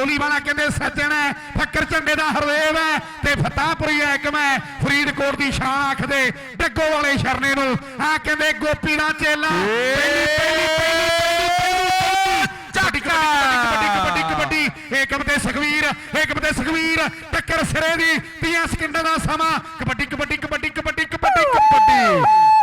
ਗੋਲੀ ਵਾਲਾ ਕਹਿੰਦੇ ਸੱਜਣ ਹੈ ਫੱਕਰ ਝੰਡੇ ਦਾ ਹਰਦੇਵ ਹੈ ਤੇ ਫਤਾਹਪੁਰੀ ਹਾਕਮ ਹੈ ਫਰੀਦਕੋਟ ਦੀ ਸ਼ਾਖ ਦੇ ਡੱਗੋ ਵਾਲੇ ਸ਼ਰਨੇ ਨੂੰ। ਆ ਕਹਿੰਦੇ ਗੋਪੀ ਦਾ ਚੇਲਾ। ਪਹਿਲੀ ਪਹਿਲੀ ਪਹਿਲੀ ਪਹਿਲੀ ਝਟਕਾ ਕਬੱਡੀ ਕਬੱਡੀ ਕਬੱਡੀ ਏਕਮ ਤੇ ਸੁਖਵੀਰ ਏਕਮ ਤੇ ਸੁਖਵੀਰ ਟੱਕਰ ਸਿਰੇ ਦੀ 30 ਸਕਿੰਟਾਂ ਦਾ ਸਮਾਂ। ਕਬੱਡੀ ਕਬੱਡੀ ਕਬੱਡੀ ਕਬੱਡੀ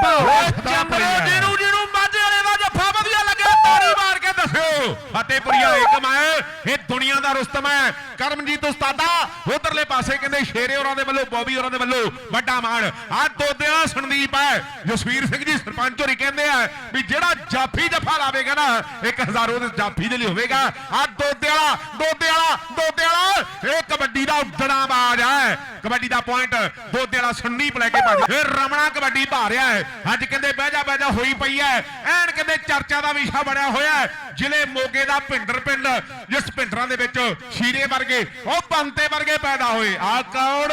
ਬਹੁਤ ਚੰਬਰੇ ਜਿਹਨੂੰ ਜਿਹਨੂੰ ਮਾਝੇ ਵਾਲੇ ਦਾ ਜੱਫਾ ਵਧੀਆ ਲੱਗਿਆ ਤਾੜੀ ਮਾਰ ਕੇ ਦੱਸਿਓ ਫਤਿਹਪੁਰੀਆ ਏਕਮ ਹੈ। ਇਹ ਦੁਨੀਆ ਦਾ ਰੁਸਤਮ ਹੈ। ਕਰਮਜੀਤ ਉਸਤਾਦਾ ਉਧਰਲੇ ਪਾਸੇ ਕਹਿੰਦੇ, ਸ਼ੇਰੇ ਹੋਰਾਂ ਦੇ ਵੱਲੋਂ, ਬੋਬੀ ਹੋਰਾਂ ਦੇ ਵੱਲੋਂ ਵੱਡਾ ਮਾਣ। ਆ ਦੋਦਿਆਂ ਸੰਦੀਪ ਹੈ ਜਸਵੀਰ ਸਿੰਘ ਜੀ, ਸਰਪੰਚ ਹੋਰੀ ਕਹਿੰਦੇ ਆ ਵੀ ਜਿਹੜਾ ਜਾਫੀ ਜੱਫਾ ਲਾਵੇਗਾ ਨਾ 1000 ਉਹਦੇ ਜਾਫੀ ਦੇ ਲਈ ਹੋਵੇਗਾ। ਆ ਦੋਦੇ ਵਾਲਾ ਦੋਦੇ ਵਾਲਾ ਦੋਦੇ ਵਾਲਾ, ਇਹ ਕਬੱਡੀ ਦਾ ਉੱਡਣਾ ਬਾਜ ਹੈ ਕਬੱਡੀ ਦਾ ਪੁਆਇੰਟ ਦੋਦੇ ਵਾਲਾ ਸੰਦੀਪ ਲੈ ਕੇ ਭੱਜ ਇਹ ਰਮਣਾ ਕਬੱਡੀ ਭਾ ਰਿਹਾ ਹੈ। ਅੱਜ ਕਹਿੰਦੇ ਬਹਿ ਜਾ ਬਹਿ ਜਾ, ਹੋਈ ਪਈ ਹੈ। ਐਨ ਕਹਿੰਦੇ ਚਰਚਾ ਦਾ ਵਿਸ਼ਾ ਬਣਿਆ ਹੋਇਆ ਹੈ। ਜ਼ਿਲ੍ਹੇ ਮੋਗੇ ਦਾ ਭਿੰਡਰ ਪਿੰਡ, ਜਿਸ ਭਿੰਡਰਾਂ ਦੇ ਵਿੱਚ ਸ਼ੀਰੇ ਵਰਗੇ, ਉਹ ਪੰਤੇ ਵਰਗੇ ਪੈਦਾ ਹੋਏ। ਆ ਕੌਣ?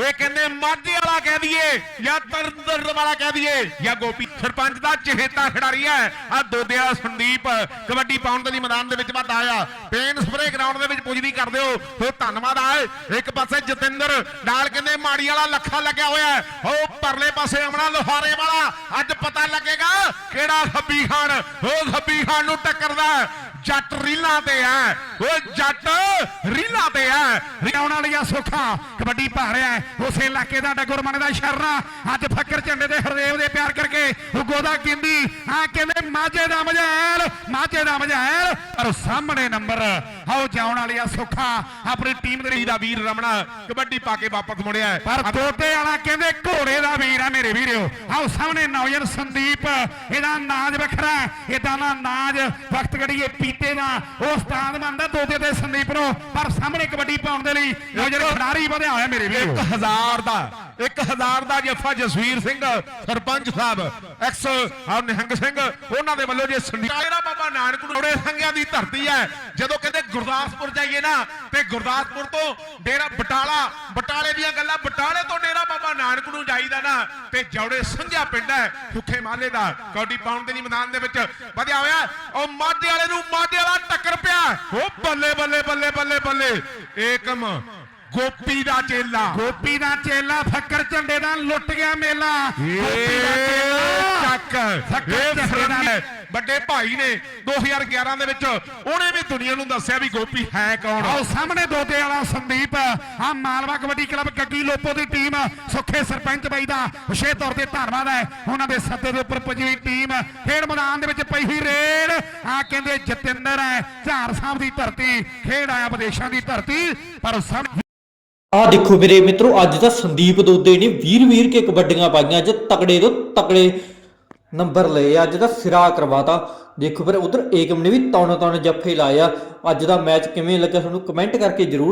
ਇਹ ਕਹਿੰਦੇ ਮਾਝੇ ਵਾਲਾ ਕਹਿ ਦਈਏ, ਜਾਂ ਤਰਦਰ ਵਾਲਾ ਕਹਿ ਦਈਏ, ਜਾਂ ਗੋਪੀ ਸਰਪੰਚ ਦਾ ਚਹੇਤਾ ਖਿਡਾਰੀ ਹੈ। ਆ ਦੋਦਿਆ ਸੰਦੀਪ ਕਬੱਡੀ ਪਾਉਣ ਦੇ ਮੈਦਾਨ ਦੇ ਵਿੱਚ ਵੱਧ ਆਇਆ। ਪੇਨ ਸਪਰੇ ਗਰਾਊਂਡ ਦੇ ਵਿੱਚ ਪੁੱਜਦੀ ਕਰ ਦਿਓ। ਸੋ ਧੰਨਵਾਦ ਆ। ਇੱਕ ਪਾਸੇ ਜਤਿੰਦਰ, ਨਾਲ ਕਹਿੰਦੇ ਮਾੜੀ ਵਾਲਾ ਲੱਖਾ ਲੱਗਿਆ ਹੋਇਆ ਹੈ। ਉਹ ਪਰਲੇ ਪਾਸੇ ਅਮਣਾ ਲੋਹਾਰੇ ਵਾਲਾ। ਅੱਜ ਪਤਾ ਲੱਗੇਗਾ ਕਿਹੜਾ ਖੱਬੀ ਖਾਨ ਉਹ ਖੱਬੀ ਖਾਨ ਨੂੰ ਟੱਕਰਦਾ ਹੈ। ਜੱਟ ਰੀਲਾਂ ਤੇ ਹੈ। ਉਹ ਜੱਟ ਰੀਲਾਂ ਤੇ ਹੈ। ਰਿਆਉਣ ਵਾਲੀਆ ਸੁੱਖਾ। ਕਬੱਡੀ ਪਾ ਰਿਹਾ ਉਸੇ ਇਲਾਕੇ ਦਾ ਡਗੁਰਮਨ ਦਾ ਸ਼ਰਨਾ। ਅੱਜ ਫੱਕਰ ਝੰਡੇ ਦੇ ਹਰਦੇਵ ਦੇ ਪਿਆਰ ਕਰਕੇ ਗੋਦਾ। ਕਿੰਦੀ ਆ ਕਹਿੰਦੇ ਮਾਝੇ ਦਾ ਮਝੈਲ ਮਾਝੇ ਦਾ ਮਝੈਲ ਪਰ ਸਾਹਮਣੇ ਨੰਬਰ। ਆਓ ਜਾਉਣ ਵਾਲੀਆ ਸੁੱਖਾ। ਆਪਣੀ ਟੀਮ ਦੇ ਲਈ ਦਾ ਵੀਰ ਰਮਣਾ ਕਬੱਡੀ ਪਾ ਕੇ ਵਾਪਸ ਮੁੜਿਆ। ਪਰ ਤੋਤੇ ਵਾਲਾ ਕਹਿੰਦੇ ਘੋੜੇ ਦਾ ਵੀਰ ਆ ਮੇਰੇ ਵੀਰਿਓ ਆਓ ਸਾਹਮਣੇ ਨੌਜਨ ਸੰਦੀਪ। ਇਹਦਾ ਨਾਜ ਵੱਖਰਾ ਇਹਦਾ ਨਾ ਨਾਜ ਵਕਤ ਘੜੀਏ ਪੀਤੇ ਦਾ। ਉਹ ਉਸਤਾਦ ਮੰਨਦਾ ਤੋਤੇ ਤੇ ਸੰਦੀਪ ਨੂੰ। ਪਰ ਸਾਹਮਣੇ ਕਬੱਡੀ ਪਾਉਣ ਦੇ ਲਈ ਨੌਜਨ ਖਿਡਾਰੀ ਵਧਿਆ ਹੋਇਆ ਮੇਰੇ ਵੀਰੋ। 1000 ਦਾ। 1000 ਦਾ ਜੱਫਾ ਜਸਵੀਰ ਸਿੰਘ, ਸਰਪੰਚ ਸਾਹਿਬ, ਐਕਸ ਨਿਹੰਗ ਸਿੰਘ, ਉਹਨਾਂ ਦੇ ਵੱਲੋਂ ਜੇ ਸੰਡੀਕਾ ਬਾਬਾ ਨਾਨਕ ਨੂੰ ਜੋੜੇ ਸੰਗਿਆਂ ਦੀ ਧਰਤੀ ਹੈ, ਜਦੋਂ ਕਹਿੰਦੇ ਗੁਰਦਾਸਪੁਰ ਜਾਈਏ ਨਾ, ਤੇ ਗੁਰਦਾਸਪੁਰ ਤੋਂ ਡੇਰਾ ਬਟਾਲਾ, ਬਟਾਲੇ ਦੀਆਂ ਗੱਲਾਂ, ਬਟਾਲੇ ਤੋਂ ਡੇਰਾ ਬਾਬਾ ਨਾਨਕ ਨੂੰ ਜਾਈਦਾ ਨਾ, ਤੇ ਜੌੜੇ ਸੰਘਿਆ ਪਿੰਡ ਹੈ ਸੁੱਖੇ ਮਾਲੇ ਦਾ ਕੌਡੀ ਪਾਉਣ ਦੇ ਲਈ ਮੈਦਾਨ ਦੇ ਵਿੱਚ। ਵਧਿਆ ਹੋਇਆ, ਉਹ ਮਾਝੇ ਵਾਲੇ ਨੂੰ, ਮਾਝੇ ਵਾਲਾ ਟੱਕਰ ਪਿਆ। ਉਹ ਬੱਲੇ ਬੱਲੇ ਬੱਲੇ ਬੱਲੇ ਬੱਲੇ। ਏਕਮ ਗੋਪੀ ਦਾ ਚੇਲਾ। ਗੋਪੀ ਦਾ ਚੇਲਾ ਫੱਕਰ ਝੰਡੇ ਦਾ ਲੁੱਟ ਗਿਆ ਮੇਲਾ। ਗੋਪੀ ਦਾ ਚੇਲਾ ਚੱਕ। ਫੱਕਰ ਇਹ ਝੰਡੇ ਦਾ ਫਰੰਦ ਵੱਡੇ ਭਾਈ ਨੇ 2011 ਦੇ ਵਿੱਚ ਉਹਨੇ ਵੀ ਦੁਨੀਆ ਨੂੰ ਦੱਸਿਆ ਵੀ ਗੋਪੀ ਹੈ ਕੌਣ। ਆਓ ਸਾਹਮਣੇ ਦੋਤੇ ਵਾਲਾ ਸੰਦੀਪ। ਆ ਮਾਲਵਾ ਕਬੱਡੀ ਕਲੱਬ ਗੱਗੀ ਲੋਪੋ ਦੀ ਟੀਮ ਸੁੱਖੇ ਸਰਪੰਚ ਬਾਈ ਦਾ ਵਿਸ਼ੇਸ਼ ਤੌਰ ਤੇ ਧੰਨਵਾਦ ਹੈ। ਉਹਨਾਂ ਦੇ ਸੱਦੇ ਦੇ ਉੱਪਰ ਪੁੱਜੀ ਟੀਮ ਖੇਡ ਮੈਦਾਨ ਦੇ ਵਿੱਚ ਪਈ ਹੋਈ ਰੇਡ। ਆ ਕਹਿੰਦੇ ਜਤਿੰਦਰ ਹੈ ਝਾਰ ਸਾਹਿਬ ਦੀ ਧਰਤੀ ਖੇਡ ਆਇਆ ਵਿਦੇਸ਼ਾਂ ਦੀ ਧਰਤੀ ਪਰ ਸਭ ਆਹ ਦੇਖੋ ਮੇਰੇ ਮਿੱਤਰੋ, ਅੱਜ ਤਾਂ ਸੰਦੀਪ ਦੋਦੇ ਨੇ ਵੀਰ ਵੀਰ ਕੇ ਕਬੱਡੀਆਂ ਪਾਈਆਂ, ਅੱਜ ਤਕੜੇ ਤੋਂ ਤਕੜੇ ਨੰਬਰ ਲਏ ਅੱਜ ਦਾ ਸਿਰਾ ਕਰਵਾਤਾ। ਦੇਖੋ ਫਿਰ ਉਧਰ ਏਕਮ ਨੇ ਵੀ ਤੌਣ ਤੌਣ ਜੱਫੇ ਲਾਇਆ ਅੱਜ ਦਾ ਮੈਚ ਕਿਵੇਂ ਲੱਗਿਆ, ਤੁਹਾਨੂੰ ਕਮੈਂਟ ਕਰਕੇ ਜਰੂਰ